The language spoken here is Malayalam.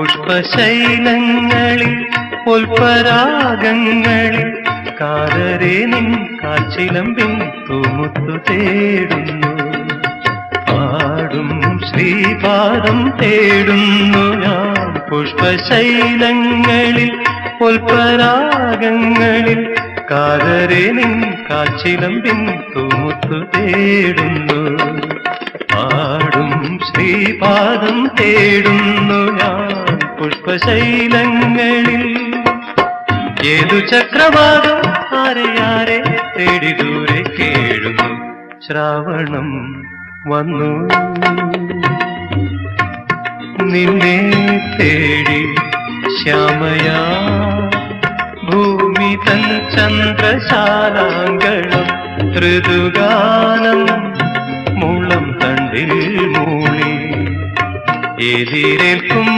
പുഷ്പശൈലങ്ങളിൽ പുൽപരാഗങ്ങളിൽ കാതരെ നിൻ കാച്ചിലമ്പിൻ തൂമുത്തു തേടുന്നു. പാടും ശ്രീപാദം തേടുന്നു ഞാൻ. പുഷ്പശൈലങ്ങളിൽ പുൽപരാഗങ്ങളിൽ കാതരെ നിൻ കാച്ചിലമ്പിൻ തൂമുത്തു തേടുന്നു. പാടും ശ്രീപാദം തേടുന്നു ഞാൻ. പുഷ്പശൈലങ്ങളിൽ ഏതു ചക്രവാകം ആരെ ആരെ തേടി ദൂരെ കേഴുന്നു? ശ്രാവണം വന്നു. നിന്നെ തേടി ശ്യാമയാ ഭൂമി തൻ ചന്ദ്രശാലാങ്കണം ഋതുഗാനം മൂളം തണ്ടിൽ മൂളി എതിരേൽക്കും